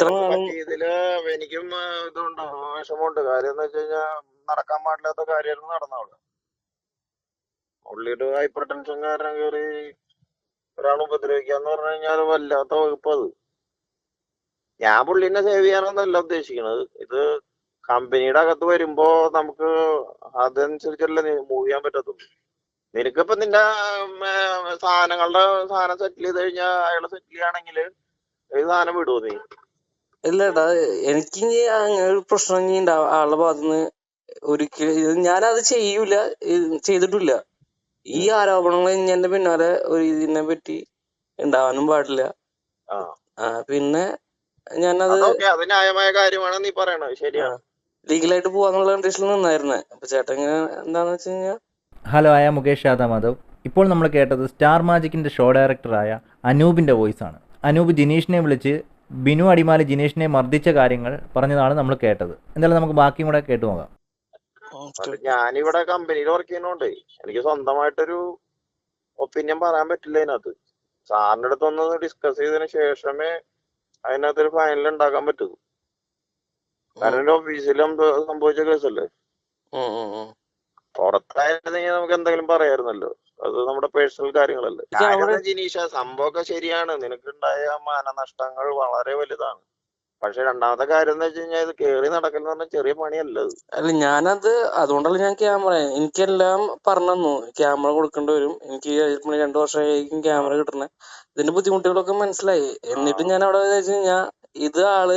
ഇത്ര നിനക്ക് എനിക്കും ഇതുണ്ട് വിഷമമുണ്ട്. കാര്യം എന്ന് വെച്ച് കഴിഞ്ഞാൽ നടക്കാൻ പാടില്ലാത്ത കാര്യമായിരുന്നു നടന്നവിടെ പുള്ളിയുടെ ഹൈപ്പർ ടെൻഷൻ കാരണം കയറി ഒരാൾ ഉപദ്രവിക്കാന്ന് പറഞ്ഞു കഴിഞ്ഞാൽ വല്ലാത്ത വകുപ്പ് അത്. ഞാൻ പുള്ളിനെ സേവ് ചെയ്യാനൊന്നല്ല ഉദ്ദേശിക്കുന്നത് ഇത് കമ്പനിയുടെ അകത്ത് വരുമ്പോ നമുക്ക് അതനുസരിച്ചല്ലേ മൂവ് ചെയ്യാൻ പറ്റത്തുള്ളൂ. നിനക്കിപ്പോ നിന്റെ സാധനങ്ങളുടെ സാധനം സെറ്റിൽ ചെയ്ത് കഴിഞ്ഞാൽ അയാളെ സെറ്റിൽ ചെയ്യുകയാണെങ്കിൽ ഈ സാധനം വിടുമോ നീ? ഇല്ലടാ എനിക്ക് അങ്ങനെ ഒരു പ്രശ്നം ഇനി ഉണ്ടാവും ആളുടെ ഭാഗത്തുനിന്ന് ഒരിക്കലും ഞാനത് ചെയ്യൂല ഇത് ചെയ്തിട്ടില്ല. ഈ ആരോപണങ്ങൾ ഇനി എന്റെ പിന്നാലെ ഒരു ഇതിനെ പറ്റി ഉണ്ടാവാനും പാടില്ല. ആ. ആ, പിന്നെ ഞാനത് അതൊക്കെ അത് ന്യായമായ കാര്യമാണ് നീ പറയണത് ശരിയാണ് ലീഗലായിട്ട് പോവാന്നുള്ള കണ്ടീഷനിൽ നിന്നായിരുന്നേ. അപ്പൊ ചേട്ടൻ ഇങ്ങനെ എന്താന്ന് വെച്ച് കഴിഞ്ഞാൽ ഹലോ ആയ മുകേഷ് യാദവ് മാധവ്. ഇപ്പോൾ നമ്മൾ കേട്ടത് സ്റ്റാർ മാജിക്കിന്റെ ഷോ ഡയറക്ടറായ അനൂപിന്റെ വോയിസ് ആണ് അനൂപ് ജിനീഷിനെ വിളിച്ച് ബിനു അടിമാലി ജിനേഷിനെ മർദ്ദിച്ച കാര്യങ്ങൾ പറഞ്ഞതാണ് നമ്മൾ കേട്ടത്. എന്തായാലും നമുക്ക് ബാക്കിയും കൂടെ കേട്ടു നോക്കാം. ഞാനിവിടെ കമ്പനിയിൽ വർക്ക് ചെയ്യുന്നോണ്ട് എനിക്ക് സ്വന്തമായിട്ടൊരു ഒപ്പീനിയൻ പറയാൻ പറ്റില്ല അതിനകത്ത്. സാറിന്റെ അടുത്ത് ഒന്ന് ഡിസ്കസ് ചെയ്തതിന് ശേഷമേ അതിനകത്ത് ഒരു ഫൈനൽ ഉണ്ടാക്കാൻ പറ്റൂ. കാരണം ഓഫീസിലും സംഭവിച്ച കേസല്ലേ. പുറത്തായിരുന്നെങ്കിൽ നമുക്ക് എന്തെങ്കിലും പറയായിരുന്നല്ലോ. അത് നമ്മുടെ പേഴ്സണൽ കാര്യങ്ങളല്ലേ. ജിനീഷ സംഭവമൊക്കെ ശരിയാണ്. നിനക്കുണ്ടായ മാനനഷ്ടങ്ങൾ വളരെ വലുതാണ്. പക്ഷെ രണ്ടാമത്തെ കാര്യം എന്ന് വെച്ച് കഴിഞ്ഞാൽ ഇത് കേറി നടക്കുന്ന പറഞ്ഞാൽ ചെറിയ പണിയല്ല ഇത് അല്ല ഞാനത് അതുകൊണ്ടല്ല ഞാൻ ക്യാമറ എനിക്കെല്ലാം പറഞ്ഞു തന്നു ക്യാമറ കൊടുക്കേണ്ടി വരും. എനിക്ക് ഇതിപ്പോ രണ്ടു വർഷമായിരിക്കും ക്യാമറ കിട്ടണേ ഇതിന്റെ ബുദ്ധിമുട്ടുകളൊക്കെ മനസ്സിലായി. എന്നിട്ട് ഞാൻ അവിടെ വെച്ച് കഴിഞ്ഞാൽ ഇത് ആൾ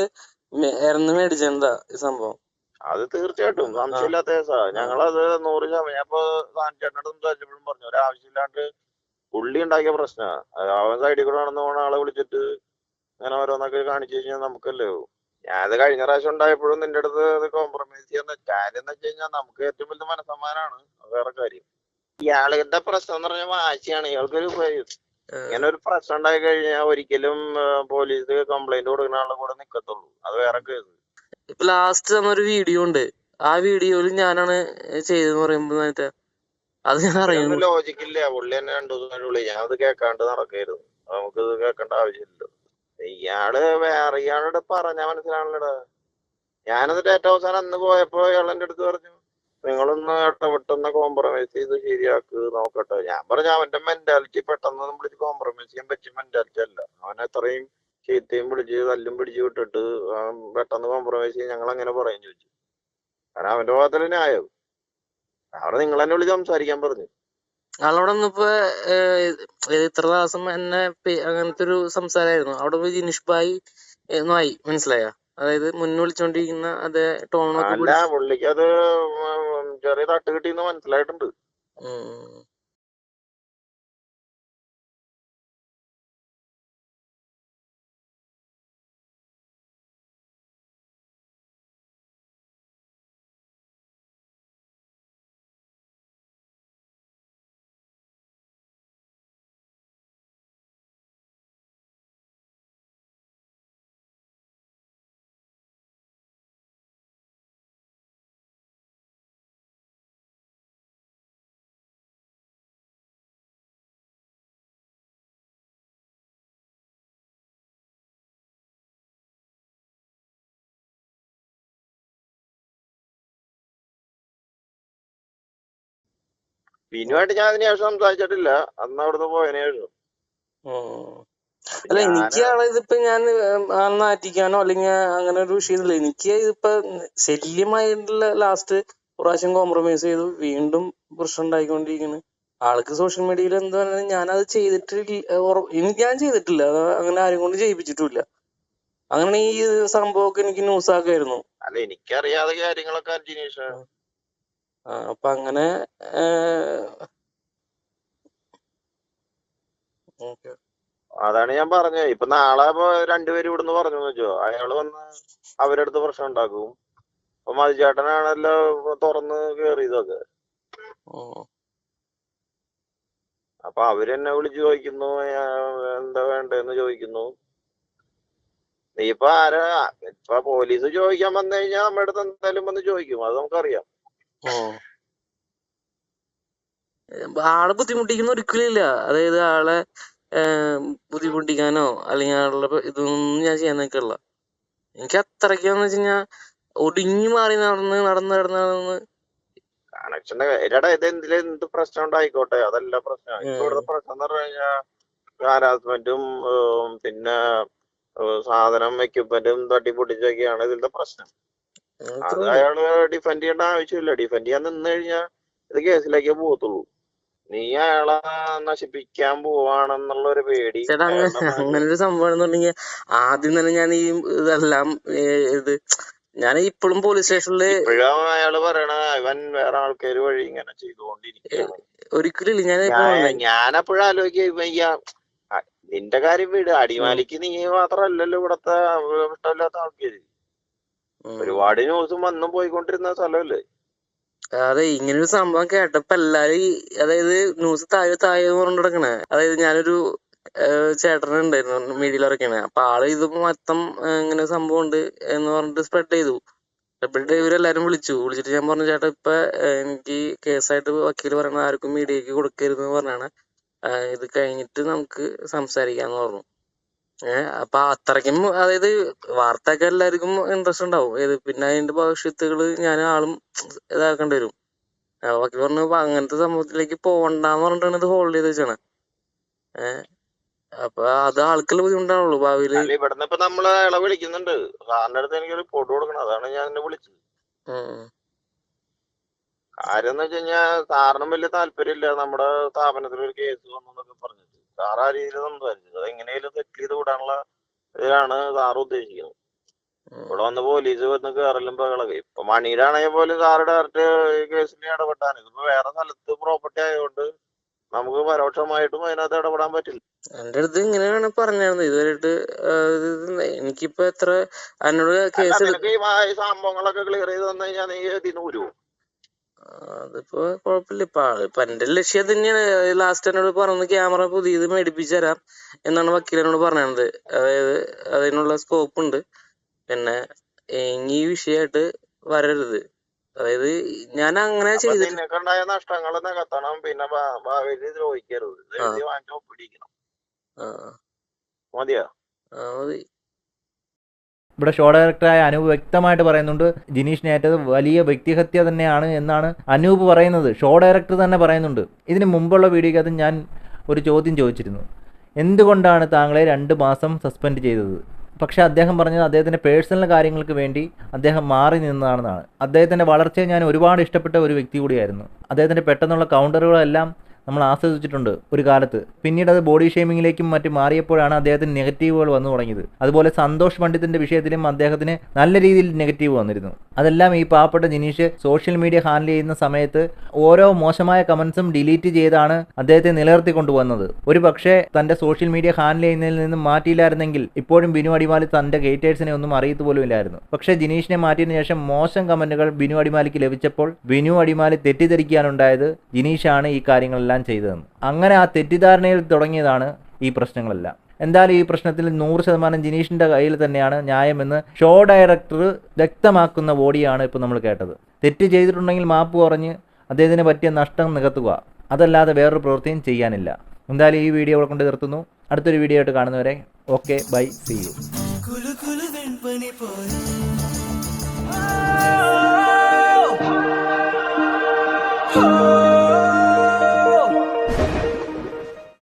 ഇറന്ന് മേടിച്ചെന്താ ഈ സംഭവം. അത് തീർച്ചയായിട്ടും. സംശയമില്ലാത്ത കേസാ. ഞങ്ങളത് നൂറ് ശതമാനം ഞാനിപ്പോ ഇപ്പൊ ചേട്ടനോട് സംസാരിച്ചപ്പോഴും പറഞ്ഞു ഒരാവശ്യമില്ലാണ്ട് പുള്ളി ഉണ്ടാക്കിയ പ്രശ്നമാണ് അവൻ സൈഡിൽ കൂടെ നടന്നു പോണ ആളെ വിളിച്ചിട്ട് അങ്ങനെ ഓരോന്നൊക്കെ കാണിച്ചു കഴിഞ്ഞാൽ നമുക്കല്ലേ ഞാനത് കഴിഞ്ഞ പ്രാവശ്യം ഉണ്ടായപ്പോഴും നിന്റെ അടുത്ത് അത് കോംപ്രമൈസ് ചെയ്യുന്ന കാര്യം എന്ന് വെച്ച് കഴിഞ്ഞാൽ നമുക്ക് ഏറ്റവും വലിയ മനസ്സമ്മാനാണ്. വേറെ കാര്യം. ഇയാളുടെ പ്രശ്നം എന്ന് പറഞ്ഞാൽ വാശിയാണ്. ഇയാൾക്കൊരു ഇങ്ങനെ ഒരു പ്രശ്നം ഉണ്ടായി കഴിഞ്ഞാൽ ഒരിക്കലും പോലീസ് കംപ്ലൈന്റ് കൊടുക്കുന്ന ആളുടെ കൂടെ നിക്കത്തുള്ളൂ. അത് വേറെ കേസ്. ലാസ്റ്റ് തന്നൊരു വീഡിയോ ഉണ്ട്. ആ വീഡിയോയിൽ ഞാനാണ് ചെയ്തെന്ന് പറയുമ്പോ മറ്റേ അത് ഞാൻ അറിയുന്നു. ലോജിക് ഇല്ല. പുള്ളി തന്നെ രണ്ടു ദിവസം ഞാൻ അത് കേൾക്കാണ്ട് നടക്കരുത് നമുക്ക് ഇത് കേൾക്കേണ്ട ആവശ്യമില്ല ഇയാൾ വേറെ ഇയാളോട് പറഞ്ഞാ മനസ്സിലാണല്ലോടാ ഞാനത് ഏറ്റവും അവസാനം അന്ന് പോയപ്പോ ഇയാൾ എന്റെ അടുത്ത് പറഞ്ഞു നിങ്ങളൊന്ന് ഇടപെട്ടെന്ന് കോംപ്രമൈസ് ചെയ്ത് ശരിയാക്ക് നോക്കട്ടെ. ഞാൻ പറഞ്ഞു അവന്റെ മെന്റാലിറ്റി പെട്ടെന്ന് നമ്മൾ കോംപ്രമൈസ് ചെയ്യാൻ പറ്റിയ മെന്റാലിറ്റി അല്ല. അവൻ അത്രയും ചീത്തയും പിടിച്ച് തല്ലും പിടിച്ച് വിട്ടിട്ട് പെട്ടെന്ന് കോംപ്രമൈസ് ചെയ്ത് ഞങ്ങൾ അങ്ങനെ പറയും ചോദിച്ചു. കാരണം അവന്റെ ഭാഗത്തിൽ ന്യായം. അവിടെ നിങ്ങൾ എന്നെ വിളിച്ച് സംസാരിക്കാൻ പറഞ്ഞു. ആളവിടെ ഇത്ര ദിവസം എന്നെ അങ്ങനത്തെ ഒരു സംസാരമായിരുന്നു. അവിടെ പോയി ജിനിഷ് ഭായ് എന്നായി മനസ്സിലായ? അതായത് മുന്നേ വിളിച്ചോണ്ടിരിക്കുന്ന അതേ ടോണൊക്കെ അല്ല പുള്ളിക്ക് അത് ചെറിയ തട്ട് കിട്ടിയെന്ന് മനസ്സിലായിട്ടുണ്ട്. പിന്നുമായിട്ട് ഞാൻ അതിന് ശേഷം സംസാരിച്ചിട്ടില്ല. അന്ന് അവിടുന്ന് പോയതിനു ശേഷം. അല്ല എനിക്കാണ് ഇതിപ്പോ ഞാൻ നാറ്റിക്കാനോ അല്ലെങ്കിൽ അങ്ങനെ ഒരു വിഷയമില്ല എനിക്ക് ഇതിപ്പോ ശല്യമായിട്ടുള്ള ലാസ്റ്റ് പ്രാവശ്യം കോംപ്രമൈസ് ചെയ്തു. വീണ്ടും പ്രശ്നം ഉണ്ടായിക്കൊണ്ടിരിക്കുന്നു ആൾക്ക് സോഷ്യൽ മീഡിയയിൽ എന്താ ഞാൻ ഞാനത് ചെയ്തിട്ടില്ല. എനിക്ക് ഞാൻ ചെയ്തിട്ടില്ല. അത് അങ്ങനെ ആരും കൊണ്ട് ചെയ്യിപ്പിച്ചിട്ടില്ല അങ്ങനെ ഈ സംഭവമൊക്കെ എനിക്ക് ന്യൂസ് ആക്കായിരുന്നു. അല്ല എനിക്കറിയാതെ കാര്യങ്ങളൊക്കെ അപ്പൊ അങ്ങനെ അതാണ് ഞാൻ പറഞ്ഞത് ഇപ്പൊ നാളെ ഇപ്പൊ രണ്ടുപേരും ഇവിടുന്ന് പറഞ്ഞു വെച്ചോ അയാൾ വന്ന് അവരുടെ അടുത്ത് പ്രശ്നം ഉണ്ടാക്കും. അപ്പൊ മതിചേട്ടനാണല്ലോ തുറന്ന് കേറിയതൊക്കെ. അപ്പൊ അവരെന്നെ വിളിച്ചു ചോദിക്കുന്നു "ആ, എന്താ വേണ്ടെന്ന് ചോദിക്കുന്നു. നീ ഇപ്പൊ ആരാ? ഇപ്പൊ പോലീസ് ചോദിക്കാൻ വന്നു കഴിഞ്ഞാൽ നമ്മുടെ അടുത്ത് എന്തായാലും വന്ന് ചോദിക്കും. അത് നമുക്കറിയാം. ആളെ ബുദ്ധിമുട്ടിക്കുന്ന ഒരിക്കലും ഇല്ല അതായത് ആളെ ബുദ്ധിമുട്ടിക്കാനോ അല്ലെങ്കിൽ ആളുടെ ഇതൊന്നും ഞാൻ ചെയ്യാൻ നിൽക്കില്ല എനിക്ക് അത്രയ്ക്കാന്ന് വെച്ച് കഴിഞ്ഞാ ഒടിഞ്ഞു മാറി നടന്ന് നടന്ന് നടന്ന് നടന്ന്. കണക്ഷന്റെ എടാ ഇത് എന്തിലും എന്ത് പ്രശ്നം ഉണ്ടായിക്കോട്ടെ? അതല്ല പ്രശ്നം. ഇവിടുത്തെ പ്രശ്നം എന്ന് പറഞ്ഞു കഴിഞ്ഞാൽ ഹാരാസ്മെന്റും പിന്നെ സാധനം എക്യുപ്മെന്റും തട്ടിപ്പൊട്ടിച്ചൊക്കെയാണ് ഇതിന്റെ പ്രശ്നം. അത്. അയാൾ ഡിഫെൻഡ് ചെയ്യേണ്ട ആവശ്യമില്ല. ഡിഫെൻഡ് ചെയ്യാൻ നിന്ന് കഴിഞ്ഞാൽ ഇത് കേസിലേക്കേ പോകത്തുള്ളൂ. നീ അയാളെ നശിപ്പിക്കാൻ പോവാണെന്നുള്ള ഒരു പേടി ചേട്ടാ അങ്ങനെ ഒരു സംഭവം എന്നുണ്ടെങ്കിൽ ആദ്യം തന്നെ ഞാൻ ഈ ഇതെല്ലാം ഇത് ഞാൻ ഇപ്പോഴും പോലീസ് സ്റ്റേഷനിൽ ഇപ്പോഴും അയാൾ പറയണ ഇവൻ വേറെ ആൾക്കാര് വഴി ഇങ്ങനെ ചെയ്തുകൊണ്ടിരിക്കുകയാണ്. ഒരിക്കലും ഞാൻ. ഞാനപ്പോഴും ആലോചിക്കുക. നിന്റെ കാര്യം വീട്. അടിമാലിക്ക് നീ മാത്രല്ലല്ലോ ഇവിടത്തെ ഇഷ്ടമില്ലാത്ത ആൾക്കാര്. ഒരുപാട് ന്യൂസും വന്നും പോയിക്കൊണ്ടിരുന്ന സ്ഥലമല്ലേ? അതെ ഇങ്ങനെ ഒരു സംഭവം കേട്ടപ്പോ എല്ലാരും അതായത് ന്യൂസ് താഴെ താഴെ പറഞ്ഞു കിടക്കണേ അതായത് ഞാനൊരു ചേട്ടൻ ഉണ്ടായിരുന്നു മീഡിയയിൽ ഇറക്കണേ അപ്പൊ ആൾ ഇത് മൊത്തം ഇങ്ങനെ സംഭവം ഉണ്ട് എന്ന് പറഞ്ഞിട്ട് സ്പ്രെഡ് ചെയ്തു. സ്പ്രെഡ് ഇവരെല്ലാരും വിളിച്ചു. വിളിച്ചിട്ട് ഞാൻ പറഞ്ഞു ചേട്ടാ ഇപ്പൊ എനിക്ക് കേസായിട്ട് വക്കീൽ പറയണ ആർക്കും മീഡിയക്ക് കൊടുക്കരുത് എന്ന് പറഞ്ഞാണ് ഇത് കഴിഞ്ഞിട്ട് നമുക്ക് സംസാരിക്കാന്ന് പറഞ്ഞു. ഏഹ് അപ്പൊ അത്രയ്ക്കും അതായത് വാർത്തയൊക്കെ എല്ലാവർക്കും ഇൻട്രസ്റ്റ് ഉണ്ടാവും. ഏത് പിന്നെ അതിന്റെ ഭവിഷ്യത്തുകൾ ഞാൻ ആളും ഇതാക്കേണ്ടി വരും. ആ, വക്കീൽ പറഞ്ഞു "അപ്പൊ അങ്ങനത്തെ സംഭവത്തിലേക്ക് പോകണ്ടെന്ന് പറഞ്ഞിട്ടാണ് ഇത് ഹോൾഡ് ചെയ്ത് വെച്ചാണ് ഏഹ് അപ്പൊ അത് ആൾക്കുള്ള ബുദ്ധിമുട്ടാണുള്ളൂ അല്ല ഇവിടുന്ന് ഇപ്പൊ നമ്മൾ ഇളവ് വിളിക്കുന്നുണ്ട്. സാറിന്റെ അടുത്ത് എനിക്ക് റിപ്പോർട്ട് കൊടുക്കണം. അതാണ് ഞാൻ എന്നെ വിളിച്ചത്. കാര്യം എന്ന് വെച്ച് കഴിഞ്ഞാൽ സാറിനും വലിയ താല്പര്യമില്ല. നമ്മുടെ സ്ഥാപനത്തിൽ ഒരു കേസ് വന്നു എന്നൊക്കെ പറഞ്ഞിട്ട്. സാർ ആ രീതിയിൽ സംസാരിച്ചത് അത് എങ്ങനെയാലും സെറ്റിൽ ചെയ്ത് വിടാനുള്ള ഇതിലാണ് സാർ ഉദ്ദേശിക്കുന്നത്. ഇവിടെ വന്ന് പോലീസ് വന്ന് കയറലും ബഹളൊക്കെ ഇപ്പൊ മണിയുടെ ആണെങ്കിൽ പോലും സാർ ഡയറക്റ്റ് കേസിൽ ഇടപെട്ടാണ്. ഇതിപ്പോ വേറെ സ്ഥലത്ത് പ്രോപ്പർട്ടി ആയതുകൊണ്ട് നമുക്ക് പരോക്ഷമായിട്ടും അതിനകത്ത് ഇടപെടാൻ പറ്റില്ല. എന്റെ അടുത്ത് ഇങ്ങനെയാണ് പറഞ്ഞിരുന്നത്. ഇതുവരെയായിട്ട് എനിക്കിപ്പോ എത്ര എന്നോട് കേസ് ഈ സംഭവങ്ങളൊക്കെ ക്ലിയർ ചെയ്ത് തന്നു കഴിഞ്ഞാൽ നീ ഇതിന് ഊരുവോ അതിപ്പോ കുഴപ്പമില്ല. ഇപ്പൊ ഇപ്പൊ എന്റെ ലക്ഷ്യം തന്നെയാണ്. ലാസ്റ്റ് എന്നോട് പറഞ്ഞത് ക്യാമറ പുതിയത് മേടിപ്പിച്ചു തരാം എന്നാണ് വക്കീൽ എന്നോട് പറഞ്ഞത്. അതായത് അതിനുള്ള സ്കോപ്പ് ഉണ്ട്. പിന്നെ ഈ വിഷയമായിട്ട് വരരുത്. അതായത് ഞാൻ അങ്ങനെ ചെയ്തിട്ടുണ്ടായ നഷ്ടങ്ങൾ നികത്തണം. പിന്നെ ഭാവിയിൽ ദ്രോഹിക്കരുത്. മതിയോ? മതി. ഇവിടെ ഷോ ഡയറക്ടറായ അനൂപ് വ്യക്തമായിട്ട് പറയുന്നുണ്ട് ജിനീഷിനെ ഏറ്റത് വലിയ വ്യക്തിഹത്യ തന്നെയാണ് എന്നാണ് അനൂപ് പറയുന്നത്. ഷോ ഡയറക്ടർ തന്നെ പറയുന്നുണ്ട്. ഇതിന് മുമ്പുള്ള വീഡിയോക്കകത്ത് ഞാൻ ഒരു ചോദ്യം ചോദിച്ചിരുന്നു. എന്തുകൊണ്ടാണ് താങ്കളെ രണ്ട് മാസം സസ്പെൻഡ് ചെയ്തത്? പക്ഷേ അദ്ദേഹം പറഞ്ഞത് അദ്ദേഹത്തിന്റെ പേഴ്സണൽ കാര്യങ്ങൾക്ക് വേണ്ടി അദ്ദേഹം മാറി നിന്നതാണെന്നാണ്. അദ്ദേഹത്തിന്റെ വളർച്ചയെ ഞാൻ ഒരുപാട് ഇഷ്ടപ്പെട്ട ഒരു വ്യക്തി കൂടിയായിരുന്നു. അദ്ദേഹത്തിന്റെ പെട്ടെന്നുള്ള കൗണ്ടറുകളെല്ലാം നമ്മൾ ആസ്വദിച്ചിട്ടുണ്ട് ഒരു കാലത്ത്. പിന്നീട് അത് ബോഡി ഷേമിങ്ങിലേക്കും മറ്റ് മാറിയപ്പോഴാണ് അദ്ദേഹത്തിന് നെഗറ്റീവുകൾ വന്നു തുടങ്ങിയത്. അതുപോലെ സന്തോഷ് പണ്ഡിറ്റിന്റെ വിഷയത്തിലും അദ്ദേഹത്തിന് നല്ല രീതിയിൽ നെഗറ്റീവ് വന്നിരുന്നു. അതെല്ലാം ഈ പാവപ്പെട്ട ജിനീഷ് സോഷ്യൽ മീഡിയ ഹാൻഡിൽ ചെയ്യുന്ന സമയത്ത് ഓരോ മോശമായ കമന്റ്സും ഡിലീറ്റ് ചെയ്താണ് അദ്ദേഹത്തെ നിലനിർത്തി കൊണ്ടുവന്നത് ഒരു പക്ഷേ തന്റെ സോഷ്യൽ മീഡിയ ഹാൻഡിൽ ചെയ്യുന്നതിൽ നിന്നും മാറ്റിയില്ലായിരുന്നെങ്കിൽ ഇപ്പോഴും ബിനു അടിമാലി തന്റെ ഗേറ്റേഴ്സിനെ ഒന്നും അറിയത്തു പോലും ഇല്ലായിരുന്നു. പക്ഷേ ജിനീഷിനെ മാറ്റിയതിനു ശേഷം മോശം കമന്റുകൾ ബിനു അടിമാലിക്ക് ലഭിച്ചപ്പോൾ ബിനു അടിമാലി തെറ്റിദ്ധരിക്കാനുണ്ടായത് ജിനീഷാണ് ഈ കാര്യങ്ങളെല്ലാം ചെയ്തതെന്ന്. അങ്ങനെ ആ തെറ്റിദ്ധാരണയിൽ തുടങ്ങിയതാണ് ഈ പ്രശ്നങ്ങളെല്ലാം. എന്തായാലും ഈ പ്രശ്നത്തിൽ നൂറ് ശതമാനം ജിനീഷിന്റെ കയ്യിൽ തന്നെയാണ് ന്യായമെന്ന് ഷോ ഡയറക്ടർ വ്യക്തമാക്കുന്ന ബോഡിയാണ് ഇപ്പോൾ നമ്മൾ കേട്ടത്. തെറ്റ് ചെയ്തിട്ടുണ്ടെങ്കിൽ മാപ്പ് പറഞ്ഞ് അദ്ദേഹത്തിന് പറ്റിയ നഷ്ടം നികത്തുക. അതല്ലാതെ വേറൊരു പ്രവൃത്തിയും ചെയ്യാനില്ല. എന്തായാലും ഈ വീഡിയോ ഇവിടെ കൊണ്ട് നിർത്തുന്നു. അടുത്തൊരു വീഡിയോ ആയിട്ട് കാണുന്നവരെ ഓക്കെ ബൈ സി യു.